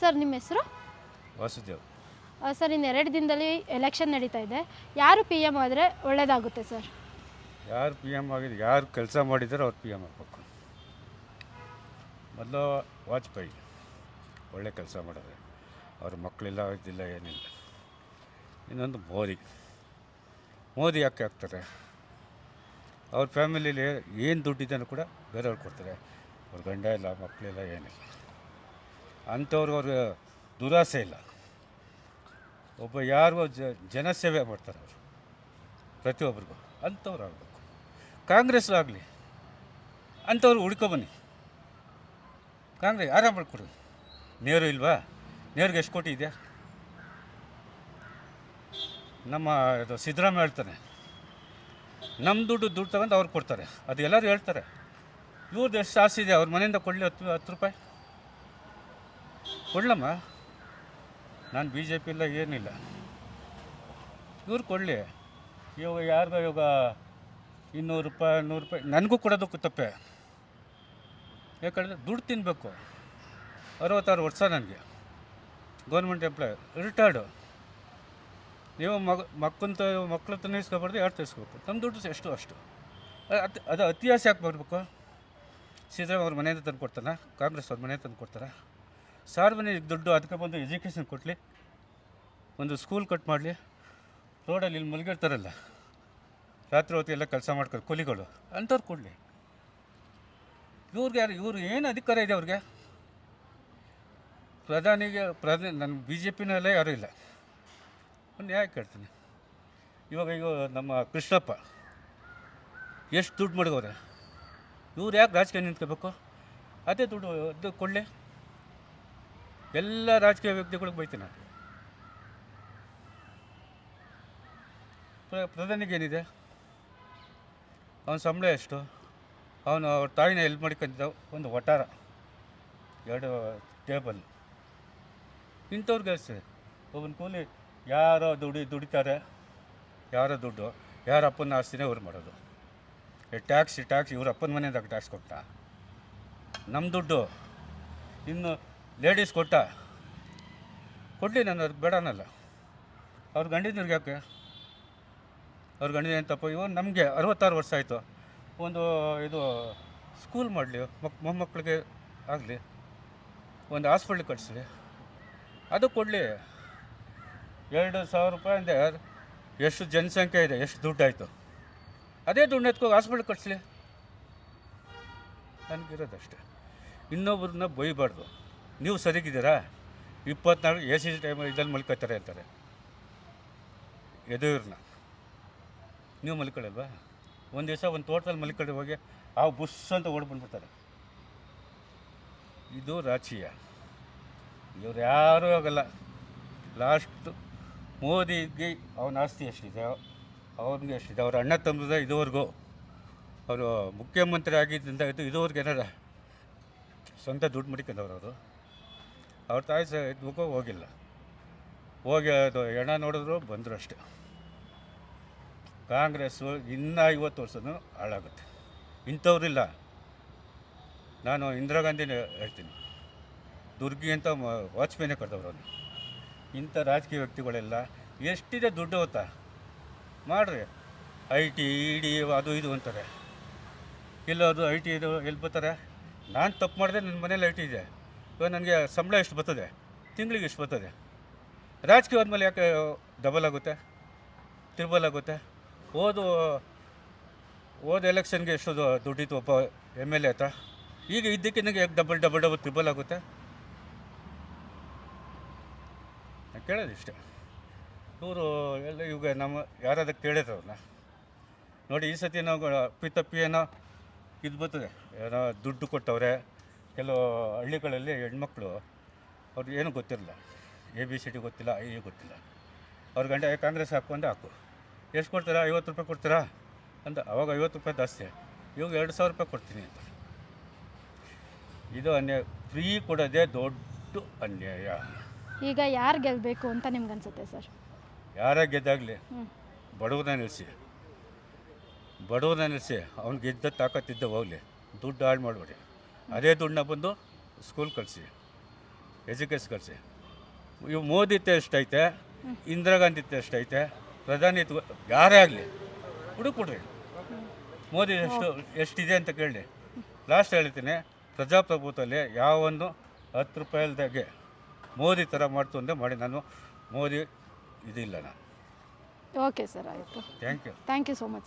Sir ನಿಮ್ಮ ಹೆಸರು? Vasudev. Sir ಇನ್ನು ಎರಡು ದಿನದಲ್ಲಿ ಎಲೆಕ್ಷನ್ ನಡೀತಾ ಇದೆ. ಯಾರು ಪಿ ಎಂ ಆದರೆ ಒಳ್ಳೆಯದಾಗುತ್ತೆ ಸರ್? ಯಾರು ಪಿ ಎಂ ಆಗಿದೆ ಯಾರು ಕೆಲಸ ಮಾಡಿದಾರೋ ಅವ್ರು ಪಿ ಎಂ ಆಗಬೇಕು. ಮೊದಲು ವಾಜಪೇಯಿ ಒಳ್ಳೆ ಕೆಲಸ ಮಾಡಿದ್ರೆ. ಅವ್ರ ಮಕ್ಕಳಿಲ್ಲ ಇದಿಲ್ಲ ಏನಿಲ್ಲ. ಇನ್ನೊಂದು ಮೋದಿ. ಮೋದಿ ಯಾಕೆ ಆಗ್ತಾರೆ? ಅವ್ರ ಫ್ಯಾಮಿಲಿಲಿ ಏನು ದುಡ್ಡಿದ್ದಾನು ಕೂಡ ಬೇರೆಯವ್ರು ಕೊಡ್ತಾರೆ. ಅವ್ರ ಗಂಡ ಇಲ್ಲ ಮಕ್ಕಳಿಲ್ಲ ಏನಿಲ್ಲ. ಅಂಥವ್ರು ಅವ್ರಿಗೆ ದುರಾಸೆ ಇಲ್ಲ. ಒಬ್ಬ ಯಾರು ಜನಸೇವೆ ಮಾಡ್ತಾರೆ ಅವರು. ಪ್ರತಿಯೊಬ್ಬರಿಗೂ ಅಂಥವ್ರು ಆಗಬೇಕು ಕಾಂಗ್ರೆಸ್ಲಾಗಲಿ ಅಂಥವ್ರು ಹುಡ್ಕೊಬನ್ನಿ ಕಾಂಗ್ರೆಸ್ ಆರಾಮ ಮಾಡ್ಕೊಡಿ. ನೇರು ಇಲ್ವಾ? ನೇರಿಗೆ ಎಷ್ಟು ಕೋಟಿ ಇದೆಯಾ? ನಮ್ಮ ಇದು ಸಿದ್ದರಾಮಯ್ಯ ಹೇಳ್ತಾನೆ ನಮ್ಮ ದುಡ್ಡು ದುಡ್ಡು ತಗೊಂಡು ಅವ್ರು ಕೊಡ್ತಾರೆ. ಅದು ಎಲ್ಲರೂ ಹೇಳ್ತಾರೆ. ಇವ್ರದ್ದು ಎಷ್ಟು ಆಸೆ ಇದೆ? ಅವ್ರ ಮನೆಯಿಂದ ಕೊಡಲಿ ಹತ್ತು ಹತ್ತು ರೂಪಾಯಿ? ಕೊಡ್ಲಮ್ಮ? ನಾನು ಬಿ ಜೆ ಪಿ ಇಲ್ಲ ಏನಿಲ್ಲ. ಇವ್ರು ಕೊಡಲಿ. ಇವಾಗ ಯಾರಿಗೋ ಇವಾಗ ಇನ್ನೂರು ರೂಪಾಯಿ, ನೂರು ರೂಪಾಯಿ, ನನಗೂ ಕೊಡೋದಕ್ಕೂ ತಪ್ಪೆ. ಯಾಕಂದರೆ ದುಡ್ಡು ತಿನ್ನಬೇಕು ಅರವತ್ತಾರು ವರ್ಷ ನನಗೆ. Government employee, retired. ನೀವು ಮಗ, ಮಕ್ಕಂತ ಮಕ್ಕಳು ಇಸ್ಕೊಬಾರ್ದು ಯಾರು ತಿರ್ಸ್ಬೇಕು ನಮ್ಮ ದುಡ್ಡು ಎಷ್ಟು ಅಷ್ಟು? ಅತಿ ಅತ್- ಅದು ಅತಿಯಾಸೆ ಯಾಕೆ ಬರಬೇಕು ಸಿದ್ದರಾಮಯ್ಯ ಅವ್ರ ಮನೆಯಿಂದ ತಂದು ಕೊಡ್ತಾನೆ ಕಾಂಗ್ರೆಸ್ ಅವ್ರ ಮನೆಯಿಂದ ತಂದು ಕೊಡ್ತಾರ? ಸಾರ್ವಜನಿಕ ದುಡ್ಡು ಅದಕ್ಕೆ ಬಂದು ಎಜುಕೇಷನ್ ಕೊಡಲಿ ಒಂದು ಸ್ಕೂಲ್ ಕಟ್ ಮಾಡಲಿ ರೋಡಲ್ಲಿ ಇಲ್ಲಿ ಮಲಗಿರ್ತಾರಲ್ಲ ರಾತ್ರಿ ಹೊತ್ತು ಎಲ್ಲ ಕೆಲಸ ಮಾಡ್ತಾರೆ ಕೂಲಿಗಳು, ಅಂಥವ್ರು ಕೊಡಲಿ. ಇವ್ರಿಗೆ ಯಾರು ಇವ್ರು ಏನು ಅಧಿಕಾರ ಇದೆ ಅವ್ರಿಗೆ? ಪ್ರಧಾನಿಗೆ ಪ್ರಧಾನಿ ನನ್ನ ಬಿ ಜೆ ಪಿನಲ್ಲೇ ಯಾರೂ ಇಲ್ಲ. ಒಂದು ಯಾಕೆ ಕೇಳ್ತೀನಿ. ಇವಾಗ ಈಗ ನಮ್ಮ ಕೃಷ್ಣಪ್ಪ, ಎಷ್ಟು ದುಡ್ಡು ಮಾಡಿದವ್ರೆ? ಇವ್ರು ಯಾಕೆ ರಾಜಕೀಯ ನಿಂತ್ಕೋಬೇಕು? ಅದೇ ದುಡ್ಡು ಅದು ಕೊಡಲಿ. ಎಲ್ಲ ರಾಜಕೀಯ ವ್ಯಕ್ತಿಗಳಿಗೆ ಬೈತೀನಿ ನಾನು. ಪ್ರ- ಪ್ರಧಾನಿಗೆ ಏನಿದೆ? ಅವನ ಸಂಬಳ ಎಷ್ಟು? ಅವನು, ಅವ್ರ ತಾಯಿನ ಎಲ್ಪ್ ಮಾಡ್ಕೊಂಡಿದ್ದ ಒಂದು ವಟಾರ ಎರಡು ಟೇಬಲ್ ಇಂಥವ್ರಿಗೆ ಅಷ್ಟೇ ಒಬ್ಬನ ಕೂಲಿ ಯಾರೋ ದುಡಿ, ದುಡಿತಾರೆ, ಯಾರೋ ದುಡ್ಡು, ಯಾರ ಅಪ್ಪನ ಆಸ್ತಿನೇ ಇವ್ರು ಮಾಡೋದು. ಟ್ಯಾಕ್ಸ್ ಟ್ಯಾಕ್ಸ್ ಇವ್ರ ಅಪ್ಪನ ಮನೆಯಿಂದ ಟ್ಯಾಕ್ಸ್ ಕೊಟ್ಟ. ನಮ್ಮ ದುಡ್ಡು. ಇನ್ನು ಲೇಡೀಸ್ ಕೊಟ್ಟ. ಕೊಡಲಿ ನಾನು, ಅದು ಬೇಡನಲ್ಲ ಅವ್ರ ಗಂಡಿದ್ರಿಗೆ ಯಾಕೆ? ಅವ್ರ ಗಂಡಿನ ತಪ್ಪು? ಇವಾಗ ನಮಗೆ ಅರವತ್ತಾರು ವರ್ಷ ಆಯಿತು. ಒಂದು ಇದು ಸ್ಕೂಲ್ ಮಾಡಲಿ, ಮಕ್, ಮೊಮ್ಮಕ್ಕಳಿಗೆ ಆಗಲಿ, ಒಂದು ಹಾಸ್ಪಿಟ್ಲ್ ಕಟ್ಸಲಿ. ಅದು ಕೊಡಲಿ. ಎರಡು ಸಾವಿರ ರೂಪಾಯಿ ಅಂದರೆ ಎಷ್ಟು ಜನಸಂಖ್ಯೆ ಇದೆ, ಎಷ್ಟು ದುಡ್ಡಾಯಿತು ಅದೇ ದುಡ್ಡು ಎತ್ಕೋ ಹಾಸ್ಪಿಟ್ಲ್ ಕಟ್ಸಲಿ. ನನಗಿರೋದಷ್ಟೇ. ಇನ್ನೊಬ್ರನ್ನ ಬೈಬಾರ್ದು. ನೀವು ಸರಿಗಿದ್ದೀರಾ? ಇಪ್ಪತ್ನಾಲ್ಕು ಎ ಸಿ ಟೈಮ್ ಇದ್ರಲ್ಲಿ ಮಲ್ಕೊಳ್ತಾರೆ ಅಂತಾರೆ. ಎದುರ್ನ ನೀವು ಮಲ್ಕೊಳ್ಳಲ್ವಾ? ಒಂದು ದಿವಸ ಒಂದು ತೋಟದಲ್ಲಿ ಮಲ್ಕೊಂಡು ಹೋಗಿ, ಆ ಬುಸ್ ಅಂತ ಓಡ್ಬಂದ್ಬಿಡ್ತಾರೆ ಇದು ರಾಜಕೀಯ. ಇವ್ರು ಯಾರೂ ಆಗಲ್ಲ. ಲಾಸ್ಟ್ ಮೋದಿಗೆ ಅವನ ಆಸ್ತಿ ಎಷ್ಟಿದೆ? ಅವ್ರಿಗೆ ಎಷ್ಟಿದೆ? ಅವ್ರ ಅಣ್ಣ ತಮ್ಮದ ಇದುವರೆಗೂ. ಅವರು ಮುಖ್ಯಮಂತ್ರಿ ಆಗಿದ್ದರಿಂದ ಇದು ಇದುವರೆಗೆ ಏನಾರ ಸ್ವಂತ ದುಡ್ಡು ಮಡಿಕೊಂಡವ್ರು ಅವರು? ಅವ್ರ ತಾಯಿ ಸಹ ಇದ್ಬೇಕು ಹೋಗಿಲ್ಲ. ಹೋಗಿ ಅದು ಹೆಣ ನೋಡಿದ್ರು ಬಂದರು ಅಷ್ಟೇ. ಕಾಂಗ್ರೆಸ್ಸು ಇನ್ನೂ ಐವತ್ತು ವರ್ಷನೂ ಹಾಳಾಗುತ್ತೆ. ಇಂಥವ್ರಿಲ್ಲ. ನಾನು ಇಂದಿರಾ ಗಾಂಧಿನೇ ಹೇಳ್ತೀನಿ. ದುರ್ಗಿ ಅಂತ ವಾಜ್ಪೇಯಿನೇ ಕರೆದವ್ರು ಅವನು ಇಂಥ ರಾಜಕೀಯ ವ್ಯಕ್ತಿಗಳೆಲ್ಲ ಎಷ್ಟಿದೆ ದುಡ್ಡು ಹೊತ್ತಾ ಮಾಡ್ರಿ. ಐ ಟಿ, ಇ ಡಿ ಅದು ಇದು ಅಂತಾರೆ. ಇಲ್ಲ ಅದು ಐ ಟಿ ಇದು ಎಲ್ಲಿ ಬರ್ತಾರೆ. ನಾನು ತಪ್ಪು ಮಾಡಿದೆ ನನ್ನ ಮನೇಲಿ ಐ ಟಿ ಇದೆ. ಇವಾಗ ನನಗೆ ಸಂಬಳ ಎಷ್ಟು ಬರ್ತದೆ? ತಿಂಗಳಿಗೆ ಎಷ್ಟು ಬರ್ತದೆ? ರಾಜಕೀಯ ಆದಮೇಲೆ ಯಾಕೆ ಡಬಲ್ ಆಗುತ್ತೆ? ತ್ರಿಬಲ್ ಆಗುತ್ತೆ? ಓದು ಓದು ಎಲೆಕ್ಷನ್ಗೆ ಎಷ್ಟು ದುಡ್ಡಿತ್ತು ಒಬ್ಬ ಎಂ ಎಲ್ ಎ ಹತ್ರ? ಈಗ ಇದ್ದಕ್ಕೆ ನನಗೆ ಯಾಕೆ ಡಬಲ್ ಡಬಲ್ ಡಬಲ್ ತ್ರಿಬಲ್ ಆಗುತ್ತೆ? ನಾನು ಕೇಳೋದು ಇಷ್ಟೇ. ಇವರು ಎಲ್ಲ ಇವಾಗ ನಮ್ಮ, ಯಾರಾದ್ರೂ ಕೇಳಿದ್ರು ಅವ್ರನ್ನ ನೋಡಿ ಈ ಸತಿ ನಾವು ಪಿತಪ್ಪಿ ಏನೋ ಇದು ಬರ್ತದೆ. ಏನೋ ದುಡ್ಡು ಕೊಟ್ಟವ್ರೆ. ಕೆಲವು ಹಳ್ಳಿಗಳಲ್ಲಿ ಹೆಣ್ಮಕ್ಳು ಅವ್ರಿಗೆ ಏನೂ ಗೊತ್ತಿರಲ್ಲ. ಎ ಬಿ ಸಿ ಡಿ ಗೊತ್ತಿಲ್ಲ ಐ ಎ ಗೊತ್ತಿಲ್ಲ. ಅವ್ರ ಗಂಡ ಕಾಂಗ್ರೆಸ್ ಹಾಕ್ಕೊಂಡು ಹಾಕು. ಎಷ್ಟು ಕೊಡ್ತೀರಾ? ಐವತ್ತು ರೂಪಾಯಿ ಕೊಡ್ತೀರಾ? ಅಂತ ಅವಾಗ ಐವತ್ತು ರೂಪಾಯಿ ಜಾಸ್ತಿ. ಇವಾಗ ಎರಡು ಸಾವಿರ ರೂಪಾಯಿ ಕೊಡ್ತೀನಿ ಅಂತ. ಇದು ಅನ್ಯಾಯ. ಫ್ರೀ ಕೊಡೋದೇ ದೊಡ್ಡ ಅನ್ಯಾಯ. ಈಗ ಯಾರು ಗೆಲ್ಲಬೇಕು ಅಂತ ನಿಮ್ಗೆ ಅನ್ಸುತ್ತೆ ಸರ್? ಯಾರೇ ಗೆದ್ದಾಗಲಿ ಬಡವನ ಬಡವ್ರನ್ನ ನಿಲ್ಲಿಸಿ ಬಡವ್ರನ್ನ ನಿಲ್ಲಿಸಿ ಅವ್ನು ಗೆದ್ದ ತಾಕತ್ತಿದ್ದ ಹೋಗಲಿ. ದುಡ್ಡು ಹಾಳು ಮಾಡಬೇಡಿ. ಅದೇ ದುಡ್ಡನ್ನ ಬಂದು ಸ್ಕೂಲ್ ಕಳಿಸಿ ಎಜುಕೇಶನ್ ಕಳಿಸಿ. ಇವು ಮೋದಿ ಎಷ್ಟೈತೆ ಇಂದಿರಾ ಗಾಂಧಿ ಎಷ್ಟೈತೆ ಪ್ರಧಾನಿ ಯಾರೇ ಆಗಲಿ ಹುಡುಕ್ಬಿಡ್ರಿ. ಮೋದಿ ಎಷ್ಟು ಎಷ್ಟಿದೆ ಅಂತ ಕೇಳಿ. ಲಾಸ್ಟ್ ಹೇಳ್ತೀನಿ ಪ್ರಜಾಪ್ರಭುತ್ವದಲ್ಲಿ ಯಾವೊಂದು ಹತ್ತು ರೂಪಾಯಿ ಇಲ್ದಾಗೆ ಮೋದಿ ಥರ ಮಾಡ್ತು ಅಂದರೆ ಮಾಡಿ ನಾನು ಮೋದಿ ಇದಿಲ್ಲ ನಾನು. ಓಕೆ ಸರ್ ಆಯಿತು. Thank you thank you so much